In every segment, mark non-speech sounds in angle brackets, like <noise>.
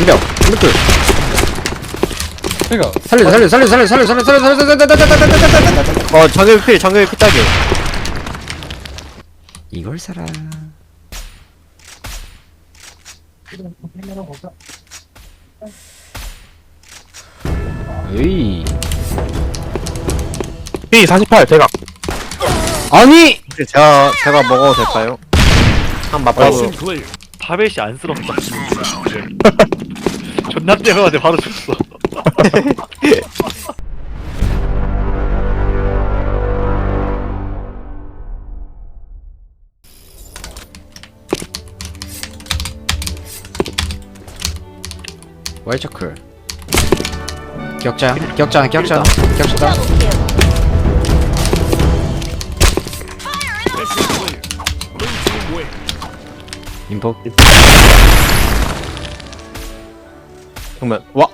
인병 이렇게 그니까 살려 살려 살려 살려 살려 살려 살려 살려 살려 살려 살려 살려 살려 살려 어 정글 필 정글 필 딱이요 이걸 사라 으이 P48 대각 아니 제가 제가 먹어도 될까요? 한 맛봐도. 파벳이 안쓰럽다. 존나 때려가지고 바로 죽었어. 월척클 격자 격자 격자 격자. 인폭 정말 와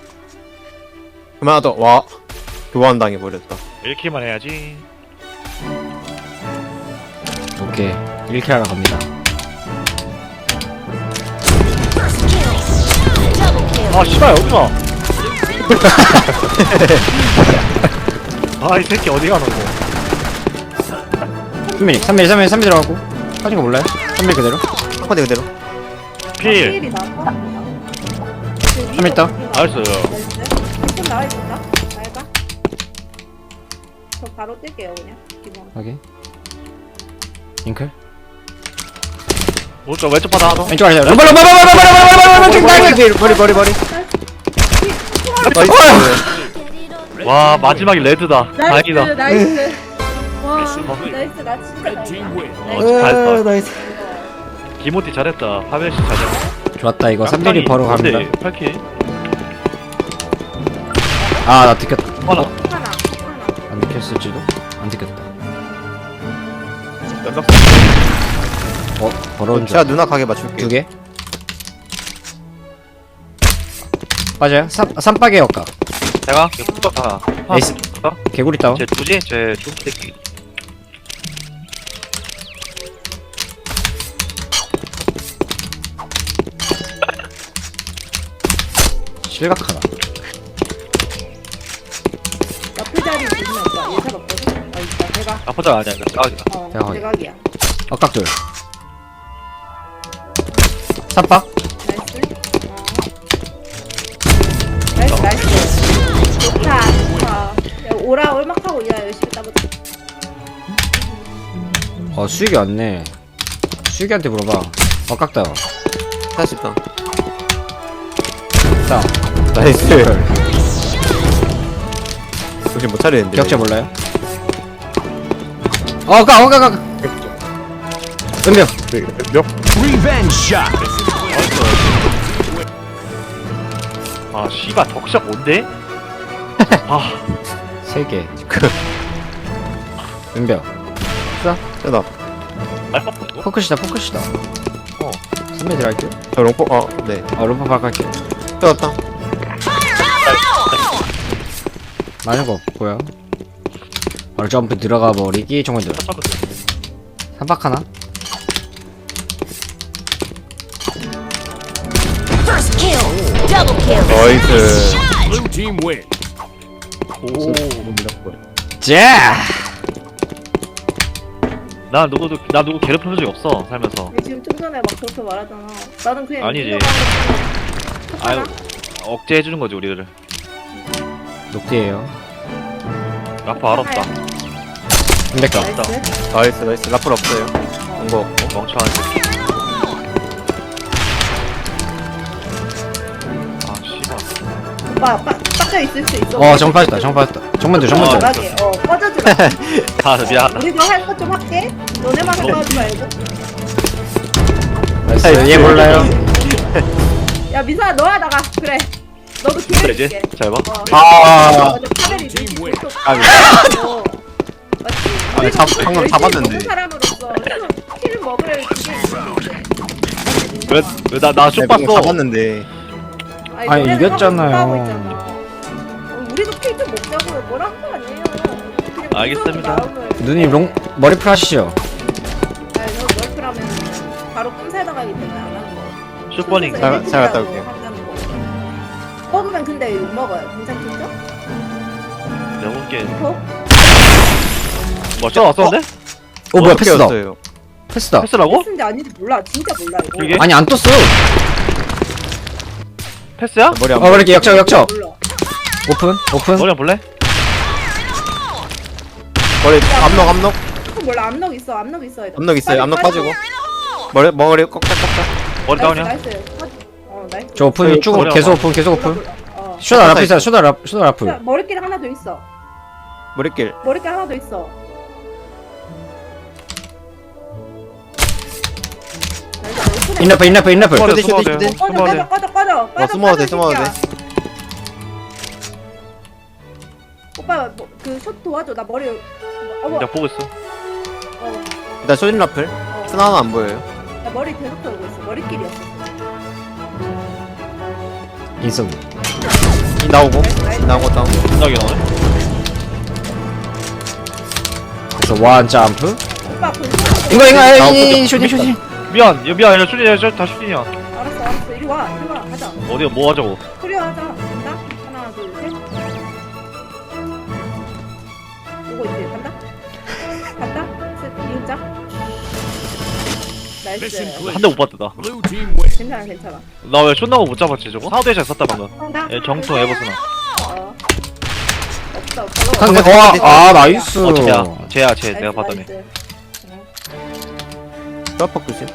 그만 더와 교환 당해 버렸다 1킬만 해야지. 오케이 1킬 하러 갑니다 아, 씨발, 어디가? <laughs> 아, 이 새끼 어디 가는 거? 3mm 3mm 3mm 3mm 들어가고 빠진 거 몰라요? 3mm 그대로 한번에 그대로 필. 필이 3mm 떠 나이스. 조금 나와 있었다. 잘가. 저 바로 뛸게요 그냥. 기본. 오케이 잉클 오른쪽, 왼쪽 바다 하나. 왼쪽 아래자 럼블 럼블 럼블 럼블 럼블 럼블 럼블 럼블 버리 버리 버리 나이스 와, 마지막이 레드다. 나이스 다행이다. 나이스. 와 어. 나이스 나 진짜 team 잘했다. 어, 잘했다. 나이스 기모티 잘했다. 파벳이 잘했다. 좋았다 이거 3mm 바로 갑니다 8킬. 아나 들켰다 하나. 하나 하나. 안 들켰을지도 안 들켰다 어 더러운 제가 누나 가게 맞출게요 줄두개 빠져요? 삼, 삼박에 엇가 제가 뚜껑 하나. 에이스. 개구리 다운 제 두지? 제 중새끼. 실각하다 옆에 자리 보면 없다. 예상 없거든. 어 있다. 대각. 아프다 아니야. 아, 어 대각이야. 대각이야. 엇각돌 삼박 나이스. 어. 나이스 나이스. 좋다 좋다. 야, 오라 올막하고 일하 열심히 따보자. 어 수익이 왔네 수익이한테 물어봐 엇각 다운 40단 다운 나이스 정신 못 차리는데 기억자 몰라요? 어, 가, 어, 가, 가, 가. 은병. Revenge shot. 아, 씨가 덕샷 뭔데? <laughs> 아, 세 개. 은병. 쩌다 알파포 포크시다, 포크시다. 어. 선배 들어갈게요. 저 롱포 어네 아, 롬퍼 바꿀게요. 쩌다 거 없고요. 바로 점프 들어가 버리기. 정면 들어. 삼박 하나. First kill, double kill. 나이스 Blue team win. 오, 자! 나 누구도 나 누구 괴롭힌 적이 없어 살면서. 지금 좀 전에 막 그렇게 말하잖아. 나는 그냥 아니지. 아유, 억제 해주는 거지 우리를. 녹디에요. 아파 알았다. 은백가. 나이스. 나이스 나이스 라플 없어요 온거 없고 멍청한 새끼. 아 씨발. 오빠 빠, 빠져 있을 수 있어. 어, 정 빠졌다, 정 빠졌다. 정면 들, 정면 들. 나게 어 꺼져주라. 아 미안. 우리도 할 거 좀 할게. 너네만 할거 하지 말고. 나이스. 얘 몰라요. 야 미사야 너야 나가. 그래. 너도 기회 그래 이제 줄게. 잘 봐. 어. 아. 어. 맞지. 아니, 방금 열심히 잡았는데. 먹는 사람으로서 킬을 먹을 그게 있는데. 왜나나쇼 봤어. 잡았는데 아니, 아니, 이겼잖아요. 하고 있잖아. 어, 우리도 킬좀 먹자고요. 뭐라 한거 아니에요. 그냥 알겠습니다. 무서운 마음을. 누님 롱, 머리 풀 하시죠? 아니, 너 멀프라면 바로 꿈 살다 가기 때문에 안 하는 거. 슈퍼닝. 잘- 잘 갔다 올게요. 먹으면 근데 욕 먹어요. 괜찮겠죠? 내가 볼게. 더? 뭐, 저 왔었는데? 어 뭐야 패스다? 패스다 패스라고? 패스인지 아닌지 몰라. 진짜 몰라 이거. 그게? 아니 안 떴어 패스야? 머리 안어 그렇게 역적 역적 몰라. 오픈 오픈 머리 안 볼래? 머리 암록 암록 그거 몰라. 암록 있어. 암록 있어. 암록 있어요. 빠져, 빠지고 머리 머리 꺾짝꺾짝. 머리 다운이야? 나이스. 나이스. 어. 저 오픈 쭉 머리 계속. 오픈 계속 오픈. 어. 쇼다 라프 있어 쇼다 라프 쇼다 머리끼리 하나 더 있어. 머리길. 머리끼리 하나 더 있어. 나이스. 오픈해. 인라프 인라프 인라프 숨어야 돼, 숨어야 돼. 쇼디, 꺼져 숨어야 돼. 꺼져 꺼져 꺼져 꺼져 숨어도 돼, 꺼져, 숨어도 새끼야. 오빠 뭐, 그숏 도와줘 나 머리 어머 내가 보고 있어. 어, 일단 쇼딘 라플. 어. 스나 하나 안 보여요. 나 머리 계속 돌고 있어 머리끼리였어 인성 이 나오고. 이 나오고 다운. 끝나게 나오네? 그래서 원 점프 오빠 그 이거 이거 아, 이. 쇼딩 쇼딩 미안, 야, 미안, 야, 슈진이야, 저, 다 슈진이야. 알았어 알았어 이리 와 이리 와 가자 어디가 뭐 하자고. 클리어 하자 나이스 한 대 못 봤다, 나. 괜찮아 괜찮아 나왜 촌나고 못 잡았지, 저거? 사우대샷 썼다, 방금. 간다 예, 정통 에버스나. 어 없어 없어 상대 와 아 나이스 어, 쟤야. 쟤야, 쟤. 내가 봤더니. 쇼아폭 조심.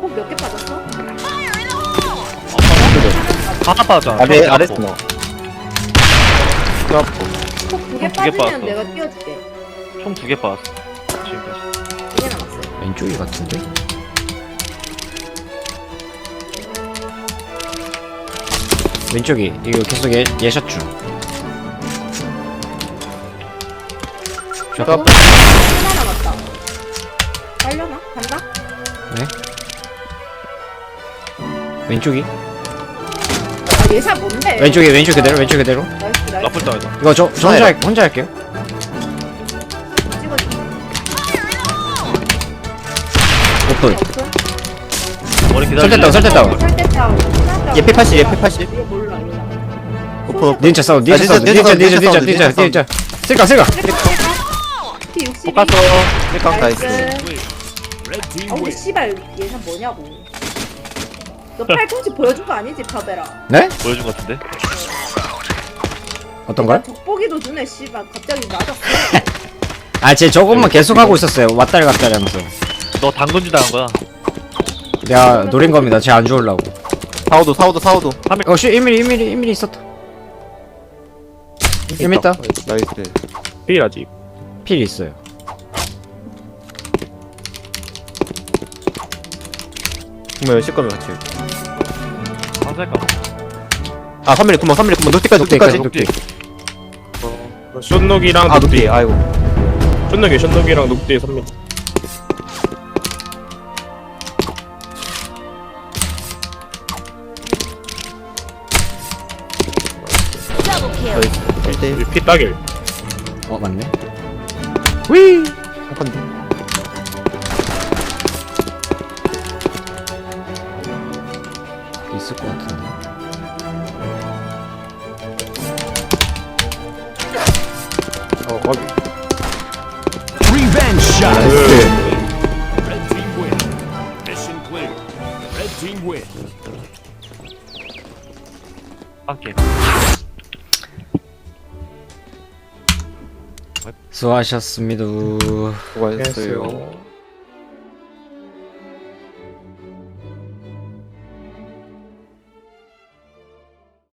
폭몇개 빠졌어? 하나 빠졌잖아. 아래 하나 아래 빠졌고. 스나. 쇼아폭. 폭두개 두개 빠지면 빠졌어. 내가 띄워줄게 총 두 개 빠졌어. 지금까지. 두개 남았어 왼쪽이 같은데 왼쪽이 이거 계속 예, 예샷 중 쇼아폭. 하나 남았다 빨려나? 간다? 왼쪽이 아 예샷 뭔데? 왼쪽이 왼쪽 그대로 왼쪽 그대로 라플 다운이다. 이거 저, 저 혼자 할, 혼자 할게요 오픈 없어? 머리 기다려. 설득 다운 설대다운 얘 P80, 얘 P80. 이거 몰라 이거 오픈 오픈. 닌자 사운드 닌자 아, 사운드 닌자, 닌자 닌자 닌자 닌자 닌자 닌자 닌자 쓸까 쓸까 P 60못 갔어. 힐깡 나이스. 아 근데 씨발 예샷 뭐냐고 너 팔꿈치 보여준 거 아니지 파베라 네? 보여준 것 같은데? 어떤 걸? 족보기도 눈에 씨발 갑자기 맞았어 <laughs> 아제 저것만 계속 하고 있었어요 왔다리 갔다리 하면서 너 당근주 당한 거야. 내가 노린 겁니다 쟤 안 죽으려고 사오도 사오도 사오도. 어슈 1mm 1mm 1mm 있었다 1m 있다 나이스. 필이라지 필 있어요 그러면 실 거면 같이. 한 살까? 아 3mm 구멍 3mm 구멍 녹디까지 녹디까지. 녹디 숏녹이랑 아 녹디 녹디. 아이고. 숏녹이 숏녹이랑 녹디 선민 Double kill. 나이스. 1대1. 피 따길 어 맞네 위 한판 있을 것 같은데 어 거기. 나이스 한 개. 수고하셨습니다 수고하셨어요.